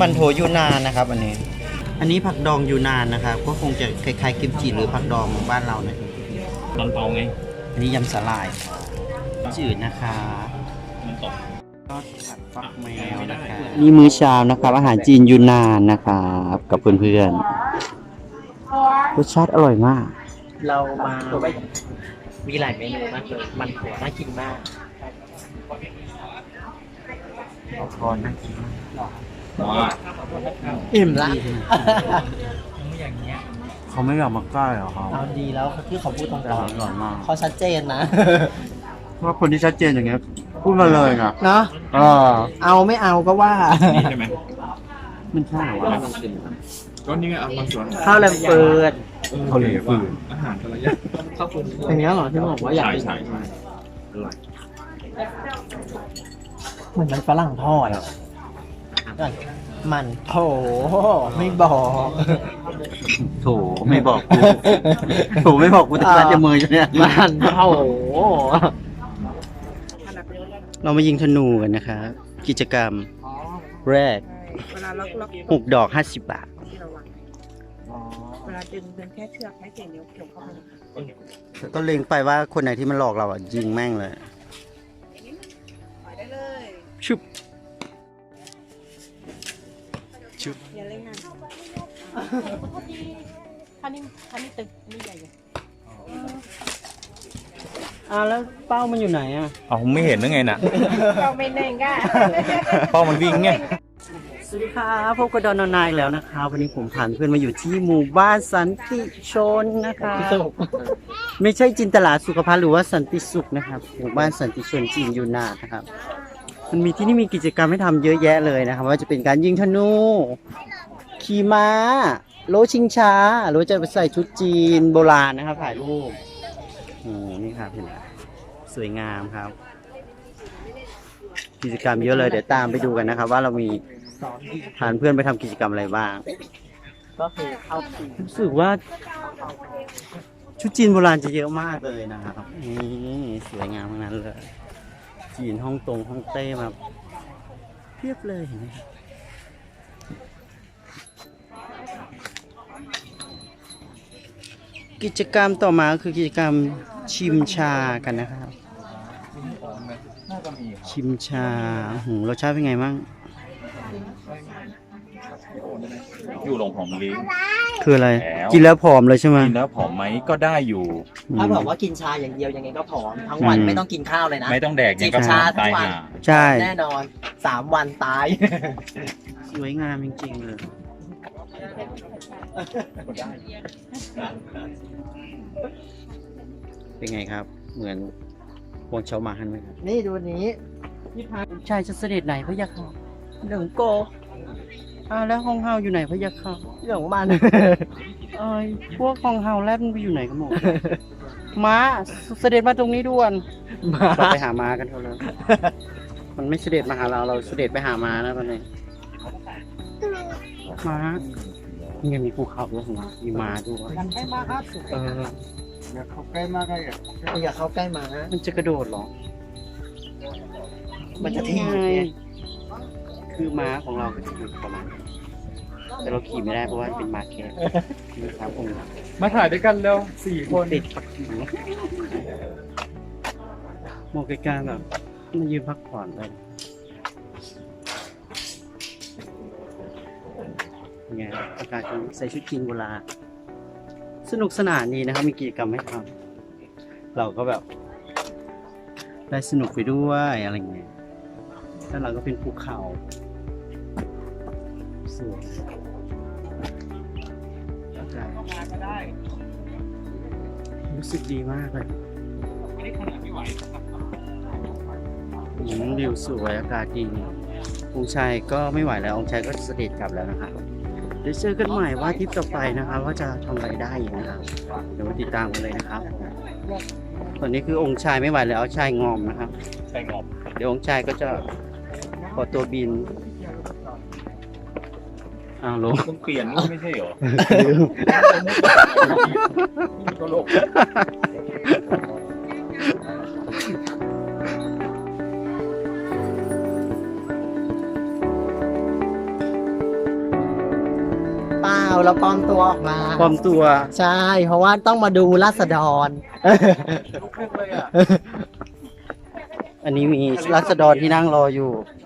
มันโถยูนานนะครับ อันนี้ อันนี้ผักดองยูนานนะครับ ก็คงจะคล้ายๆกิมจิหรือผักดองบ้านเราเนี่ยตอนเปาไง อันนี้ยำสาหร่ายจืดนะคะมันตกทอดผัดฟักแมวนะครับนี่มื้อเช้านะครับ อาหารจีนยูนานนะครับกับเพื่อนๆรสชาติอร่อยมาก เรามามีหลายเมนูมากเลยมันหัวน่ากินมากทอนนะว่า อิ่มละเขาไม่อยากมาใกล้หรอครับเอาดีแล้วที่เขาพูดตรงอร่อยมากๆเขาชัดเจนนะ ว่าคนที่ชัดเจนอย่างเงี้ยพูดมาเลยนะเนาะเออเอาไม่เอาก็ว่า นี่ใช่ไหมมันใช่เหรอวะก็นี่ไงเอามาสวนข้าวแลมเปิดเขาเลยว่าอาหารแต่ละอย่างอย่างเงี้ยเหรอที่บอกว่าอยากใช่กินใช่ใช่อร่อยเหมือนมันฝรั่งทอดอะ มันโถไม่บอก โถไม่บอกกูโถไม่บอกกูแต่การจะมืออยู่เนี่ยมันโถเรามายิงธนูกันนะคะกิจกรรมแรกเวลาล็อกล็อกหกดอกห้าสิบบาทที่เราวางเวลาดึงดึงแค่เชือกให้เสียงนิ้วเกี่ยวเข้าไปก็เล็งไปว่าคนไหนที่มันหลอกเราอะยิงแม่งเลยปล่อยได้เลยชุบ ชุบอย่าเล่นงานคันนี้คันนี้ตึกอันนี้ใหญ่อยู่อ่าแล้วเป้ามันอยู่ไหนอะเอาไม่เห็นนึกไงน่ะ เราไม่เน่งอะเป้ามันวิ่งไง สวัสดีครับพบกับดอนนายแล้วนะครับ วันนี้ผมผ่านเพื่อนมาอยู่ที่หมู่บ้านสันติชนนะคะไม่ใช่จินตลาสุขภัณฑ์หรือว่าสันติสุขนะครับ หมู่บ้านสันติชนจีนยูนานนะครับ มันมีที่นี่มีกิจกรรมให้ทำเยอะแยะเลยนะครับว่าจะเป็นการยิงธนูขี่ม้าโลชิงช้าหรือจะไปใส่ชุดจีนโบราณนะครับ ถ่ายรูปโอ้นี่ครับเห็นไหมสวยงามครับ กิจกรรมเยอะเลยเดี๋ยวตามไปดูกันนะครับ ว่าเรามีสอนดีพานเพื่อนไปทำกิจกรรมอะไรบ้างก็คือเข้าปีรู้สึกว่า ชุดจีนโบราณจะเยอะมากเลยนะครับนี่สวยงามทั้งนั้นเลย จีนฮ่องตงฮ่องเต้มาเพียบเลยเห็นไหมครับกิจกรรมต่อมาคือกิจกรรมชิมชากันนะครับ ชิมชาหูรสชาติเป็นไงบ้าง อยู่หลงผอมลิ้น คืออะไร แล้วกินแล้วผอมเลยใช่ไหมกินแล้วผอมไหมก็ได้อยู่ ถ้าบอกว่ากินชาอย่างเดียวยังไงก็ผอมทั้งวันอืมไม่ต้องกินข้าวเลยนะ ไม่ต้องแดกยังก็จิบชาทุกตายวันห่าใช่ แน่นอนสามวันตาย สวยงามจริงๆเลย เป็นไงครับ เหมือนพวงเชาวมาฮันไหมครับ นี่ดูนี้ชายจะเสด็จไหนพระยาค่ะหนึ่งโก อ้าวแล้วห้องเฮาอยู่ไหนพระยาค่ะเรื่องของมัน เอ้ยพวกห้องเฮาแลบมันไปอยู่ไหนกันหมด ม้าเสด็จมาตรงนี้ด่วนมาเราไปหาม้ากันเถอะเลยมันไม่เสด็จมาหาเราเราเสด็จไปหาม้านะตอนนี้ม้านี่ยังมีภูเขาด้วยเหรอมีม้าด้วยใกล้มาครับเอออยากเข้าใกล้มามันจะกระโดดเหรอ มันจะทีบไงไง คือม้าของเราก็จะอยู่ประมาณนี้แต่เราขี่ไม่ได้เพราะว่าเป็นม้าแค่นี่ครับผมมาถ่ายด้วยกันเร็วสี่คนติดปักกิ่งมองไกลๆแบบมายืนพักผ่อนเลยไงอากาศดีใส่ชุดจีนโบราณสนุกสนานดีนะครับ มีกิจกรรมให้ทำเราก็แบบ ได้สนุกไปด้วยอะไรเงี้ยแล้วเราก็เป็นภูเขา สวยอากาศรู้สึกดีมากเลยอืมวิวสวยอากาศดีองค์ชายก็ไม่ไหวแล้วองค์ชายก็เสด็จกลับแล้วนะครับเดี๋ยวเจอกันใหม่ว่าทริปต่อไปนะครับว่าจะทำอะไรได้อีกนะครับเดี๋ยวมาติดตามกันเลยนะครับ ตอนนี้คือองค์ชายไม่ไหวแล้วชายงอมนะครับใส่งอบเดี๋ยวองค์ชายก็จะขอตัวบิน อ้าวลงต้องเปลี่ยนนี่ไม่ใช่เหรอตลกเอาแล้วปลอมตัวออกมาปลอมตัว ใช่ เพราะว่าต้องมาดูราษฎรลูกครึ่งเลยอะ อันนี้มีรัษฎรที่นั่งรออยู่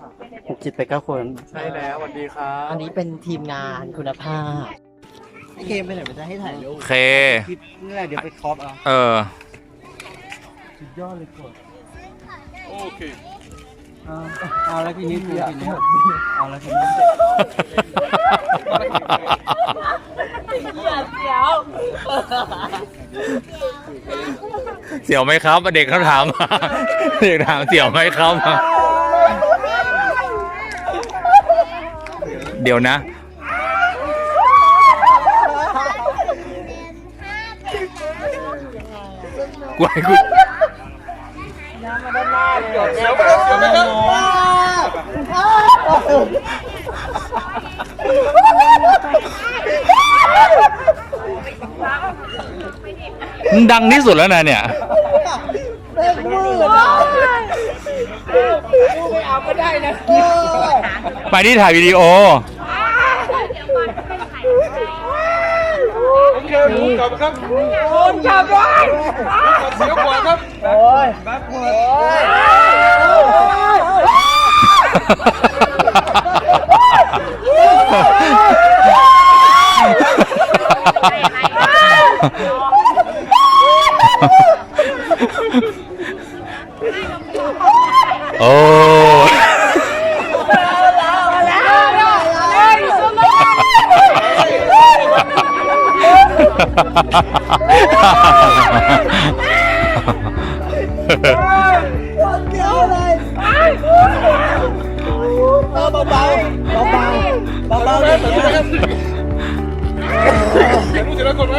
หก จิตไปเก้าคนใช่แล้วสวัสดีครับอันนี้เป็นทีมงานคุณภาพเกมไปไหนมันจะให้ถ่ายรูปโอเคคลิปนี่แหละเดี๋ยวไปครอปเอาเออสุดยอดเลยกดโอเคเอาเอาแล้วทีนี้ทีนี้เอาแล้วทีนี้เสี่ยวไหมครับเด็กเขาถามเด็กถามเสี่ยวไหมครับ เดี๋ยวนะ กวยกูดังที่สุดแล้วนะเนี่ย ไปที่ถ่ายวิดีโอโอเครู้กลับครับโอนกลับด้วยเสียวกว่าครับโอ้เดี๋ ยวรู้เสร็จแล้วก่อนไหม